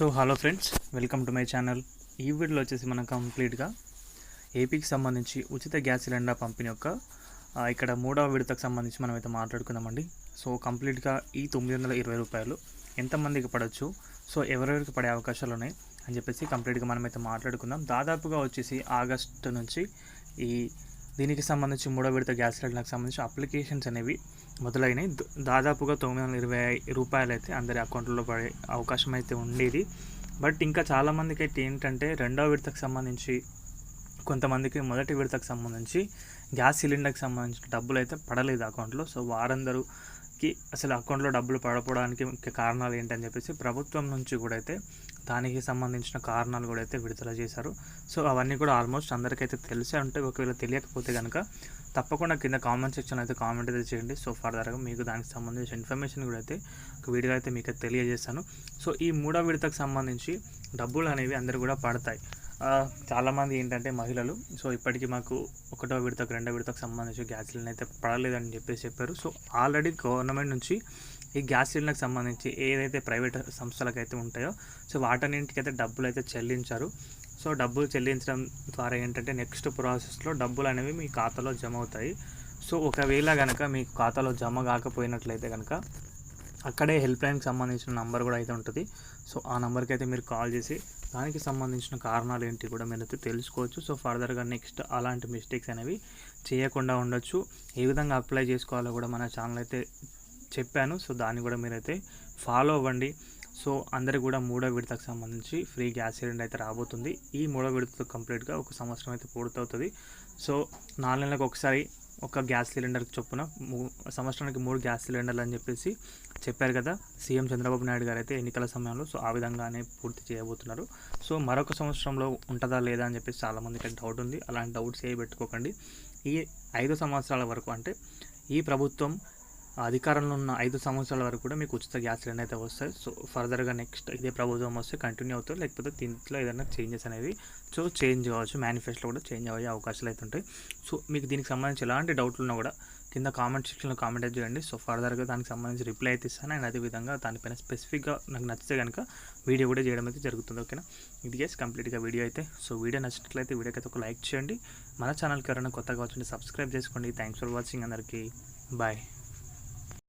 So hello friends welcome to my channel. ఈ వీడియోలో వచ్చేసి మనం కంప్లీట్గా ఏపీకి సంబంధించి ఉచిత గ్యాస్ సిలిండర్ పంపిణీ యొక్క ఇక్కడ మూడవ విడతకు సంబంధించి మనం అయితే మాట్లాడుకుందామండి. సో కంప్లీట్గా ఈ తొమ్మిది వందల ఇరవై రూపాయలు ఎంతమందికి పడవచ్చు సో ఎవరెవరికి పడే అవకాశాలు ఉన్నాయి అని చెప్పేసి కంప్లీట్గా మనం అయితే మాట్లాడుకుందాం. దాదాపుగా వచ్చేసి ఆగస్టు నుంచి ఈ దీనికి సంబంధించి మూడో విడత గ్యాస్ సిలిండర్కి సంబంధించి అప్లికేషన్స్ అనేవి మొదలైనవి దాదాపుగా తొమ్మిది వందల ఇరవై రూపాయలు అయితే అందరి అకౌంట్లో పడే అవకాశం అయితే ఉండేది. బట్ ఇంకా చాలామందికి అయితే ఏంటంటే రెండో విడతకు సంబంధించి కొంతమందికి మొదటి విడతకు సంబంధించి గ్యాస్ సిలిండర్కి సంబంధించిన డబ్బులు అయితే పడలేదు అకౌంట్లో. సో వారందరూకి అసలు అకౌంట్లో డబ్బులు పడపోవడానికి ముఖ్య కారణాలు ఏంటని చెప్పేసి ప్రభుత్వం నుంచి కూడా అయితే దానికి సంబంధించిన కారణాలు కూడా అయితే విడుదల చేశారు. సో అవన్నీ కూడా ఆల్మోస్ట్ అందరికైతే తెలిసే ఉంటే ఒకవేళ తెలియకపోతే కనుక తప్పకుండా కింద కామెంట్ సెక్షన్ అయితే కామెంట్ అయితే చేయండి. సో ఫర్దర్గా మీకు దానికి సంబంధించిన ఇన్ఫర్మేషన్ కూడా అయితే ఒక వీడియో అయితే మీకు తెలియజేస్తాను. సో ఈ మూడో విడతకు సంబంధించి డబ్బులు అనేవి అందరు కూడా పడతాయి. చాలామంది ఏంటంటే మహిళలు. సో ఇప్పటికీ మాకు ఒకటో విడతకు రెండో విడతకు సంబంధించి గ్యాస్ సిలిండర్ అయితే పడలేదని చెప్పేసి చెప్పారు. సో ఆల్రెడీ గవర్నమెంట్ నుంచి ఈ గ్యాస్ సిలిండర్కి సంబంధించి ఏదైతే ప్రైవేట్ సంస్థలకు అయితే ఉంటాయో సో వాటన్నింటికైతే డబ్బులు అయితే చెల్లించారు. సో డబ్బులు చెల్లించడం ద్వారా ఏంటంటే నెక్స్ట్ ప్రాసెస్లో డబ్బులు అనేవి మీ ఖాతాలో జమ అవుతాయి సో ఒకవేళ కనుక మీ ఖాతాలో జమ కాకపోయినట్లయితే కనుక అక్కడే హెల్ప్ లైన్కి సంబంధించిన నంబర్ కూడా అయితే ఉంటుంది. సో ఆ నెంబర్కి అయితే మీరు కాల్ చేసి దానికి సంబంధించిన కారణాలు ఏంటి కూడా మీరు అయితే తెలుసుకోవచ్చు. సో ఫర్దర్గా నెక్స్ట్ అలాంటి మిస్టేక్స్ అనేవి చేయకుండా ఉండొచ్చు. ఏ విధంగా అప్లై చేసుకోవాలో కూడా మన ఛానల్ అయితే చెప్పాను. సో దాన్ని కూడా మీరైతే ఫాలో అవ్వండి. సో అందరికి కూడా మూడో విడతకు సంబంధించి ఫ్రీ గ్యాస్ సిలిండర్ అయితే రాబోతుంది. ఈ మూడో విడతతో కంప్లీట్గా ఒక సంవత్సరం అయితే పూర్తవుతుంది. సో నాలుగు నెలలకు ఒకసారి ఒక గ్యాస్ సిలిండర్ చొప్పున సంవత్సరానికి మూడు గ్యాస్ సిలిండర్లు అని చెప్పేసి చెప్పారు కదా సీఎం చంద్రబాబు నాయుడు గారు అయితే ఎన్నికల సమయంలో. సో ఆ విధంగానే పూర్తి చేయబోతున్నారు. సో మరొక సంవత్సరంలో ఉంటుందా లేదా అని చెప్పేసి చాలామందికి డౌట్ ఉంది. అలాంటి డౌట్స్ ఏ పెట్టుకోకండి. ఈ ఐదు సంవత్సరాల వరకు అంటే ఈ ప్రభుత్వం అధికారంలో ఉన్న ఐదు సంవత్సరాల వరకు కూడా మీకు ఉచిత గ్యాస్ సిలిండర్ అయితే వస్తాయి. సో ఫర్దర్గా నెక్స్ట్ ఇదే ప్రభుత్వం వస్తే కంటిన్యూ అవుతారు లేకపోతే దీంట్లో ఏదైనా చేంజెస్ అనేవి సో చేంజ్ కావచ్చు. మేనిఫెస్టో కూడా చేంజ్ అయ్యే అవకాశాలు అయితే ఉంటాయి. సో మీకు దీనికి సంబంధించి ఎలాంటి డౌట్లు ఉన్నా కూడా కింద కామెంట్ సెక్షన్లో కామెంట్ అయితే చేయండి. సో ఫర్దర్గా దానికి సంబంధించి రిప్లై అయితే ఇస్తాను. అండ్ అదేవిధంగా దానిపైన స్పెసిఫిక్గా నాకు నచ్చితే కనుక వీడియో కూడా చేయడం అయితే జరుగుతుంది. ఓకేనా? ఇది గేస్ కంప్లీట్గా వీడియో అయితే. సో వీడియో నచ్చినట్లయితే వీడియోకి అయితే ఒక లైక్ చేయండి. మన ఛానల్కి ఎవరైనా కొత్తగా వచ్చింది సబ్స్క్రైబ్ చేసుకోండి. థ్యాంక్స్ ఫర్ వాచింగ్ అందరికీ. బాయ్